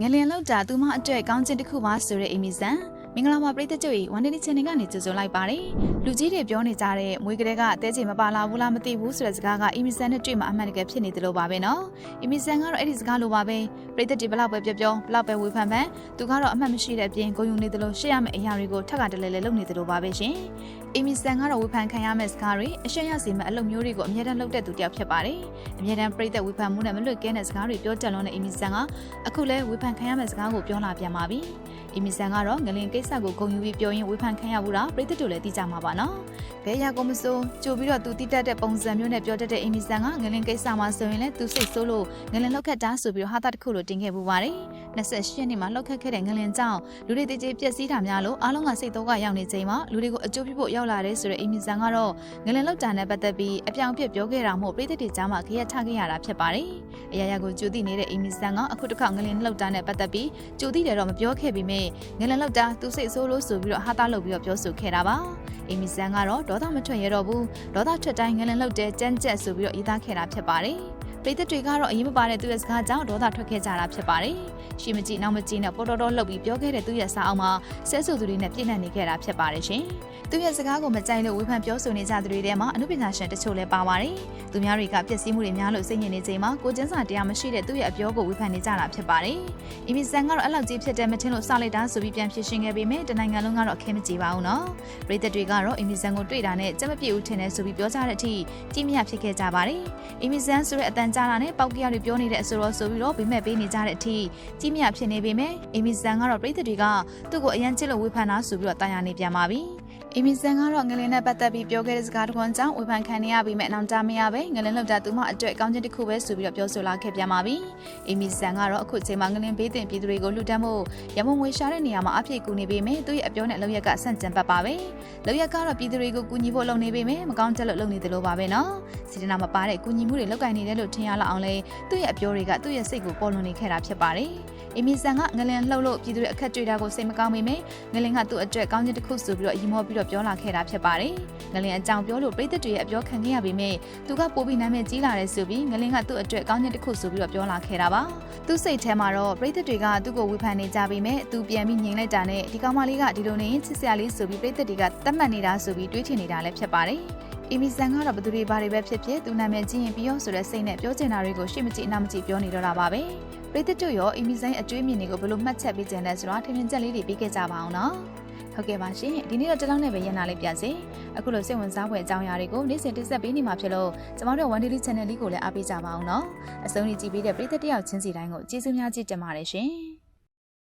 ငလင်လောက်တာသူမအတွက်ကောင်းခြင်းတစ်ခုပါဆိုတဲ့အီမီဆန်မ င်္ဂလာပါပရိသတ်တို့ရေဝန်နေဒီချန်နယ်ကနေကြိုဆိုလိုက်ပါတယ်လူကြီးတွေပြောနေကြတဲ့မွေးကလေးကတဲချင်မပါလာဘူးလားမသိဘူးဆိုတဲ့စကားကအီမီဆန်နဲ့တွေ့မှအမှန်တကယ်ဖြစ်နေတယ်လို့ပါပဲနော်အီမီဆန်ကတော့အဲ့ဒီစကားလိုပါပဲပရိသတ်တွေဘလောက်ပဲပြောပြောဘလောက်ပဲဝေဖန်ဖန်သူကတော့အမှတ်မရှိတဲ့အပြင်ဂုဏ်ယူနေတယ်လို့ရှေ့ရမယ့်အရာတွေကိုထပ်ကတလဲလဲလုပ်နေတယ်လို့ပါပဲရှင်အီမီဆန်ကတော့ဝေဖန်ခံရမယ့်စကားတွေအရှက်ရစီမဲ့အလုပ်မျိုးတွေကိုအမြဲတမ်းလုပ်တဲ့သူတစ်ယောက်ဖြစ်ပါတယ်အမြဲတမ်းပရိသတ်ဝေဖန်မှုနဲ့မလွတ်ကဲတဲ့စကားတွေပြောကြလွန်တဲ့အီမီဆန်ကအခုလဲဝေဖန်ခံရမယ့်စကားကိုပြောလာပြန်ပါပြီ။အီမီဆန်ကတော့ငလင်ကိစ္စကိုဂုဏ်ယူပြီးပြောရင်ဝေဖန်ခံရဘူးလားပရိသတ်တို့လည်းသိကြမှာပါနော်။ဘဲရကောမစိုးကြိုပြီးတော့သူတိတက်တဲ့ပုံစံမျိုးနဲ့ပြောတတ်တဲ့အီမီဆန်ကငလင်ကိစ္စမှာဆိုရင်လည်းသူစိတ်ဆိုးလို့ငလင်လောက်ခတ်တာဆိုပြီးတော့ဟာတာတစ်ခုလိုတင်ခဲ့ပူပါတယ်။ 28ရက်နေ့မှာလောက်ခတ်ခဲ့တဲ့ငလင်ကြောင့်လူတွေတကြီးပျက်စီးတာများလို့အားလုံးကစိတ်တော့ကရောက်နေချိန်မှာလူတွေကိုအကျိုးပြုဖို့ရောက်လာတဲ့ဆိုတဲ့အီမီဆန်ကတော့ငလင်လောက်တာနဲ့ပတ်သက်ပြီးအပြောင်ပြက်ပြောခဲ့တာမို့ပရိသတ်တွေကြားမှာခရက်ထခဲ့ရတာဖြစ်ပါတယ်။အရာရာကိုကြိုသိနေတဲ့အီမီဆန်ကအခုတစ်ခါငလင်လောက်တာနဲ့ပတ်သက်ပြီးကြိုသိတယ်တော့မပြောခဲ့ပေမဲ့ငလင်လောက်တာသူစိတ်ဆိုးလို့ဆိုပြီးတော့ဟာတာလုပ်ပြီးတော့ပြောဆိုခဲ့တာပါ။အီမီဆန်ကတော့ဒေါသမထွက်ရတော့ဘူးဒေါသထွက်တိုင်းငလင်လောက်တဲ့ကြမ်းကြက်ဆိုပြီးတော့ရေးသားခဲ့တာဖြစ်ပါတယ်။ ပရိသတ်တွေကတော့အရင်မပါတဲ့သူရဲ့စကားကြောင့်ဒေါသထွက်ခဲ့ကြတာဖြစ်ပါတယ်။ရှိမကြည့်နောက်မကြည့်နဲ့ပေါ်တော်တော်လှုပ်ပြီးပြောခဲ့တဲ့သူရဲ့စာအုပ်မှာဆဲဆူသူတွေနဲ့ပြည့်နှက်နေခဲ့တာဖြစ်ပါတယ်ရှင်။သူရဲ့စကားကိုမကြိုက်လို့ဝေဖန်ပြောဆိုနေကြသူတွေထဲမှာအမှုပညာရှင်တချို့လည်းပါပါတယ်။သူများတွေကပျက်စီးမှုတွေများလို့စိတ်ညစ်နေချိန်မှာကိုကျန်းစာတရားမရှိတဲ့သူရဲ့အပြောကိုဝေဖန်နေကြတာဖြစ်ပါတယ်။အီမီဆန်ကတော့အဲ့လောက်ကြီးဖြစ်တယ်မထင်လို့စလိုက်တာဆိုပြီးပြန်ဖြစ်ရှင်းခဲ့ပေမဲ့တနိုင်ငံလုံးကတော့အခင်းမကြည့်ပါဘူးနော်။ပရိသတ်တွေကတော့အီမီဆန်ကိုတွေ့တာနဲ့ကြက်မပြည့်ဦးထင်တယ်ဆိုပြီးပြောကြတဲ့အထိကြီးမြတ်ဖြစ်ခဲ့ကြပါတယ်။အီမီဆန်ဆိုတဲ့အတန်ကြားတာနဲ့ပေါက်ကရတွေပြောနေတဲ့အဆိုတော့ဆိုပြီးတော့ဗိမဲ့ပေးနေကြတဲ့အထိကြီးမြတ်ဖြစ်နေပေမဲ့အီမီဆန်ကတော့ပရိသတ်တွေကသူ့ကိုအရန်ချစ်လို့ဝေဖန်တာဆိုပြီးတော့တာယာနေပြန်ပါပြီ။ အီမီဆန်ကတော့ငလင်းနဲ့ပတ်သက်ပြီးပြောခဲ့တဲ့စကားတစ်ခွန်းကြောင့်ဝေဖန်ခံနေရပြီးမဲ့အနောင်တမရပဲငလင်းလောက်တာသူမအတွက်ကောင်းခြင်းတစ်ခုပဲဆိုပြီးတော့ပြောဆိုလာခဲ့ပြန်ပါပြီ။အီမီဆန်ကတော့အခုချိန်မှာငလင်းဘေးတင်ပြည်သူတွေကိုလှူဒန်းဖို့ရမုံငွေရှာတဲ့နေရာမှာအပြည့်ကူနေပေမဲ့သူ့ရဲ့အပြောနဲ့အလုပ်ရက်ကဆန့်ကျင်ဘက်ပါပဲ။လုပ်ရက်ကတော့ပြည်သူတွေကိုကူညီဖို့လုပ်နေပေမဲ့မကောင်းချက်လို့လုပ်နေတယ်လို့ပါပဲနော်။စီဒနာမပါတဲ့ကူညီမှုတွေလုပ်ကိုင်နေတယ်လို့ထင်ရလောက်အောင်လဲသူ့ရဲ့အပြောတွေကသူ့ရဲ့စိတ်ကိုပေါ်လွန်နေခဲ့တာဖြစ်ပါတယ်။ အီမီဆန်ကငလင်လှုပ်လို့ပြည်သူတွေအခက်တွေ့တာကိုစိတ်မကောင်းပေမဲ့ငလင်ကသူ့အတွက်ကောင်းခြင်းတစ်ခုဆိုပြီးတော့အီမောပြီးတော့ပြောလာခဲ့တာဖြစ်ပါတယ်။ငလင်အကြောင်းပြောလို့ပြည်သက်တွေရဲ့အပြောခံခဲ့ရပေမဲ့သူကပိုပြီးနာမည်ကြီးလာတယ်ဆိုပြီးငလင်ကသူ့အတွက်ကောင်းခြင်းတစ်ခုဆိုပြီးတော့ပြောလာခဲ့တာပါ။သူ့စိတ်ထဲမှာတော့ပြည်သက်တွေကသူ့ကိုဝေဖန်နေကြပေမဲ့သူပြန်ပြီးငြိမ်လိုက်တာနဲ့ဒီကောင်မလေးကဒီလိုနေရင်ချစ်စရာလေးဆိုပြီးပြည်သက်တွေကတတ်မှတ်နေတာဆိုပြီးတွေးထင်နေတာလည်းဖြစ်ပါတယ်။ အီမီဆန်ကတော့ဘယ်သူတွေဘာတွေပဲဖြစ်ဖြစ်သူနာမည်ကြီးရင်ပြီးရောဆိုတဲ့စိတ်နဲ့ပြောချင်တာတွေကိုရှေ့မကြည့်အနောက်မကြည့်ပြောနေတော့တာပါပဲပရိသတ်တို့ရောအီမီဆိုင်အကျွေးမြင်တွေကိုဘယ်လိုမှတ်ချက်ပေးကြလဲဆိုတော့ထင်မြင်ချက်လေးတွေပေးခဲ့ကြပါအောင်နော်ဟုတ်ကဲ့ပါရှင်ဒီနေ့တော့တလောက်နဲ့ပဲရန်နာလေးပြစေအခုလိုစိတ်ဝင်စားဖွယ်အကြောင်းအရာတွေကိုနေ့စဉ်တင်ဆက်ပေးနေမှာဖြစ်လို့ကျမတို့ One Daily Channel လေးကိုလည်းအားပေးကြပါအောင်နော်အဆုံးထိကြည့်ပေးတဲ့ပရိသတ်တယောက်ချင်းစီတိုင်းကိုကျေးဇူးများကြီးတင်ပါတယ်ရှင်